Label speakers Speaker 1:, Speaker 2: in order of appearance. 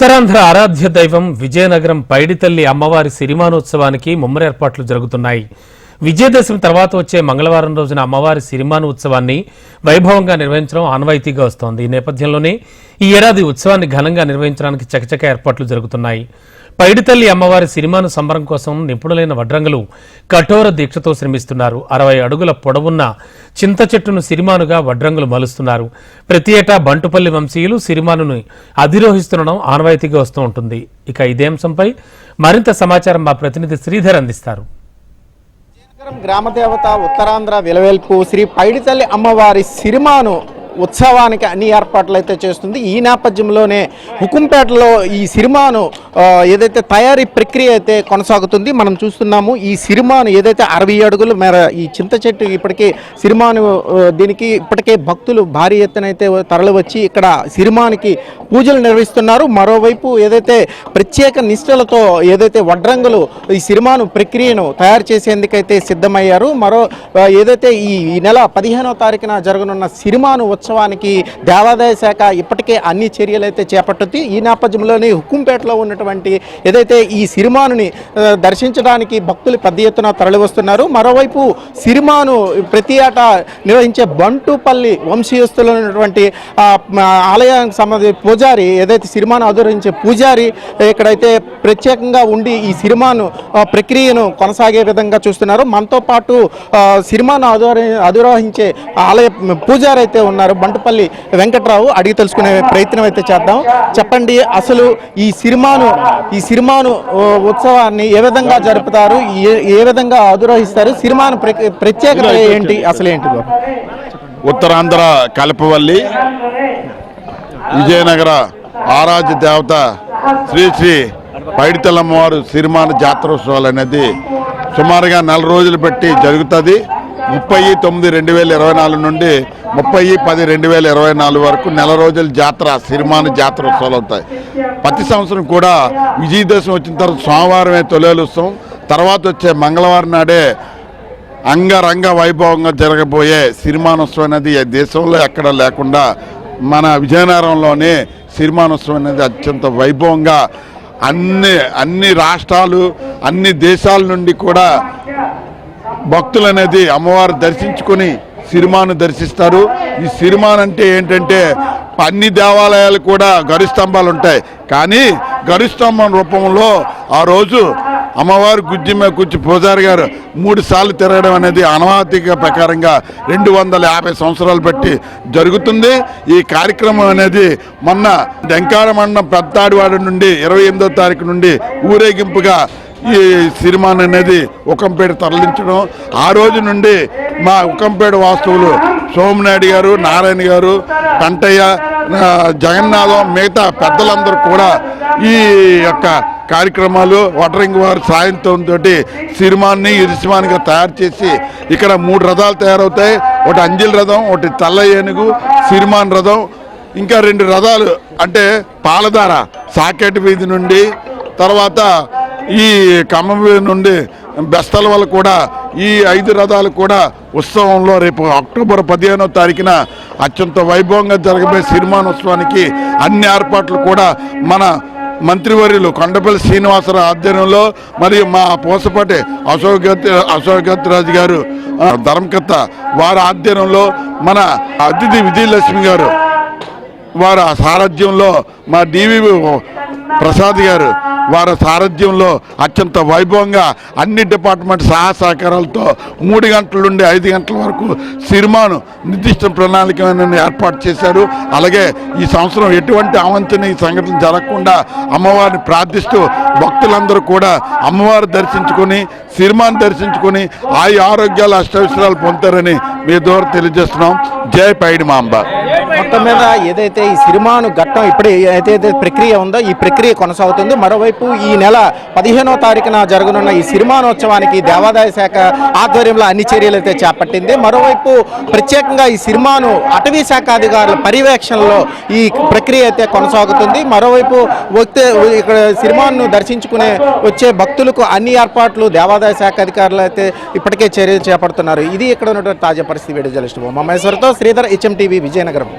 Speaker 1: ఉత్తరాంధ్ర ఆరాధ్య దైవం విజయనగరం పైడితల్లి అమ్మవారి సిరిమానోత్సవానికి ముమ్మర ఏర్పాట్లు జరుగుతున్నాయి. విజయదశమి తర్వాత వచ్చే మంగళవారం రోజున అమ్మవారి సిరిమాను ఉత్సవాన్ని వైభవంగా నిర్వహించడం ఆనవాయితీగా వస్తోంది. ఈ నేపథ్యంలోనే ఈ ఏడాది ఉత్సవాన్ని ఘనంగా నిర్వహించడానికి చకచక ఏర్పాట్లు జరుగుతున్నాయి. పైడితల్లి అమ్మవారి సినిమాను సంబరం కోసం నిపుణులైన వడ్రంగులు కఠోర దీక్షతో శ్రమిస్తున్నారు. అరవై అడుగుల పొడవున్న చింత చెట్టును సిరిమానుగా వడ్రంగులు మలుస్తున్నారు. ప్రతి ఏటా బంటుపల్లి వంశీయులు సిరిమానును అధిరోహిస్తుండడం ఆనవాయితీగా వస్తూ ఉంటుంది. ఇక ఇదే అంశంపై మరింత సమాచారం మా ప్రతినిధి శ్రీధర్ అందిస్తారు.
Speaker 2: గ్రామదేవత ఉత్తరాంధ్ర విలవేల్పు శ్రీ పైడితల్లి అమ్మవారి సిరిమాను ఉత్సవానికి అన్ని ఏర్పాట్లు అయితే చేస్తుంది. ఈ నేపథ్యంలోనే హుకుంపేటలో ఈ సిరిమాను ఏదైతే తయారీ ప్రక్రియ అయితే కొనసాగుతుంది మనం చూస్తున్నాము ఈ సిరిమాను ఏదైతే అరవై అడుగులు మేర ఈ చింత చెట్టు ఇప్పటికే సిరిమాను దీనికి ఇప్పటికే భక్తులు భారీ ఎత్తున అయితే తరలి వచ్చి ఇక్కడ సిరిమానికి పూజలు నిర్వహిస్తున్నారు. మరోవైపు ఏదైతే ప్రత్యేక నిష్ఠలతో ఏదైతే వడ్రంగులు ఈ సిరిమాను ప్రక్రియను తయారు చేసేందుకైతే సిద్ధమయ్యారు. మరో ఏదైతే ఈ ఈ నెల పదిహేనో తారీఖున జరగనున్న సిరిమాను ఉత్సవానికి దేవాదాయ శాఖ ఇప్పటికే అన్ని చర్యలు అయితే చేపట్టుద్ది ఈ నేపథ్యంలోనే హుకుంపేటలో ఉన్నటువంటి ఏదైతే ఈ సిరిమానుని దర్శించడానికి భక్తులు పెద్ద ఎత్తున తరలివస్తున్నారు. మరోవైపు సిరిమాను ప్రతి ఏటా నిర్వహించే బంటుపల్లి వంశీయస్తులు ఉన్నటువంటి ఆలయానికి సంబంధించి పూజారి ఏదైతే సిరిమాను ఆదరించే పూజారి ఇక్కడైతే ప్రత్యేకంగా ఉండి ఈ సిరిమాను ప్రక్రియను కొనసాగే విధంగా చూస్తున్నారు. మనతో పాటు సిరిమాను ఆదోర అధిరోహించే ఆలయ పూజారి అయితే ఉన్నారు. బంటుపల్లి వెంకట్రావు అడిగి తెలుసుకునే ప్రయత్నం అయితే చేద్దాం. చెప్పండి అసలు ఈ సిరిమాను ఈ సిరిమాను ఓ, ఉత్సవాన్ని ఏ విధంగా జరుపుతారు? ఏ విధంగా అధిరోహిస్తారు సిరిమాను ప్ర- ప్రత్యేకత ఏంటి? అసలు ఏంటి?
Speaker 3: ఉత్తరాంధ్ర కలపవల్లి విజయనగర ఆరాధ్య దేవత శ్రీ శ్రీ పైడితల్లమ్మవారు సిరిమాన జాతరోత్సవాలు అనేది సుమారుగా నెల రోజులు పెట్టి జరుగుతుంది. ముప్పై తొమ్మిది రెండు వేల ఇరవై నాలుగు నుండి ముప్పై పది రెండు వేల ఇరవై నాలుగు వరకు నెల రోజుల జాతర సిరిమాన జాతర ఉత్సవాలు అవుతాయి. ప్రతి సంవత్సరం కూడా విజయదశమి వచ్చిన తర్వాత సోమవారమే తొలేలుత్సవం తర్వాత వచ్చే మంగళవారం నాడే అంగరంగ వైభవంగా జరగబోయే సిరిమానోత్సవం అనేది దేశంలో ఎక్కడ లేకుండా మన విజయనగరంలోనే సిరిమానోత్సవం అనేది అత్యంత వైభవంగా అన్ని అన్ని రాష్ట్రాలు అన్ని దేశాల నుండి కూడా భక్తులు అనేది అమ్మవారు దర్శించుకొని సిరిమాను దర్శిస్తారు. ఈ సిరిమాన్ అంటే ఏంటంటే అన్ని దేవాలయాలు కూడా గరుస్తంభాలు ఉంటాయి. కానీ గరుస్తంభం రూపంలో ఆ రోజు అమ్మవారు గుజ్జి మీద కూర్చి పూజారి గారు మూడు సార్లు తిరగడం అనేది అనవాతిక ప్రకారంగా రెండు వందల యాభై సంవత్సరాలు బట్టి జరుగుతుంది. ఈ కార్యక్రమం అనేది మొన్న వెంకాడ మండలం పెద్దాడివాడ నుండి ఇరవై ఎనిమిదో తారీఖు నుండి ఊరేగింపుగా ఈ సిరిమాన్ అనేది ఉకంపేట తరలించడం. ఆ రోజు నుండి మా ఉకంపేట వాస్తువులు సోమనాయుడు గారు నారాయణ గారు కంటయ్య జగన్నాథం మిగతా పెద్దలందరూ కూడా ఈ యొక్క కార్యక్రమాలు వటరింగ్ వారి సాయంతో తోటి సిరిమాన్ని ఇరిసిమాన్గా తయారు చేసి ఇక్కడ మూడు రథాలు తయారవుతాయి. ఒకటి అంజిల్ రథం ఒకటి తల్ల ఏనుగు సిరిమాన్ రథం. ఇంకా రెండు రథాలు అంటే పాలధార సాకెట్ వీధి నుండి తర్వాత ఈ ఖమ్మం నుండి బెస్తల వల్ల కూడా ఈ ఐదు రథాలు కూడా ఉత్సవంలో రేపు అక్టోబర్ పదిహేనో తారీఖున అత్యంత వైభవంగా జరగబోయే సిరిమానోత్సవానికి అన్ని ఏర్పాట్లు కూడా మన మంత్రివర్యులు కొండపల్లి శ్రీనివాసరావు ఆధ్వర్యంలో మరియు మా పోసపాటి అశోక్ అశోక్ గత్రాజు గారు ధర్మకర్త వారి ఆధ్వర్యంలో మన అతిథి విజయలక్ష్మి గారు వారి సారథ్యంలో మా డివి ప్రసాద్ గారు వారి సారథ్యంలో అత్యంత వైభవంగా అన్ని డిపార్ట్మెంట్ సహాయ సహకారాలతో మూడు గంటల నుండి ఐదు గంటల వరకు సినిమాను నిర్దిష్ట ప్రణాళికమైన ఏర్పాటు చేశారు. అలాగే ఈ సంవత్సరం ఎటువంటి అవంచనీయ సంఘటన జరగకుండా అమ్మవారిని ప్రార్థిస్తూ భక్తులందరూ కూడా అమ్మవారు దర్శించుకొని సినిమాను దర్శించుకొని ఆయు ఆరోగ్యాలు అష్టవిశ్రాలు పొందుతారని మీ ద్వారా తెలియజేస్తున్నాం. జై పైడి మాంబ
Speaker 2: మొత్తం మీద ఏదైతే ఈ సిరిమాను ఘట్టం ఇప్పుడు ఏదైతే ప్రక్రియ ఉందో ఈ ప్రక్రియ కొనసాగుతుంది. మరోవైపు ఈ నెల పదిహేనో తారీఖున జరగనున్న ఈ సిరిమానోత్సవానికి దేవాదాయ శాఖ ఆధ్వర్యంలో అన్ని చర్యలు అయితే చేపట్టింది. మరోవైపు ప్రత్యేకంగా ఈ సిరిమాను అటవీ శాఖ అధికారుల పర్యవేక్షణలో ఈ ప్రక్రియ అయితే కొనసాగుతుంది. మరోవైపు వస్తే ఇక్కడ సిరిమాను దర్శించుకునే వచ్చే భక్తులకు అన్ని ఏర్పాట్లు దేవాదాయ శాఖ అధికారులు అయితే ఇప్పటికే చర్యలు చేపడుతున్నారు. ఇది ఇక్కడ ఉన్నటువంటి తాజా పరిస్థితి. వీడియో జర్నలిస్ట్ మహేశ్వరతో శ్రీధర్ హెచ్ఎం టీవీ విజయనగరం.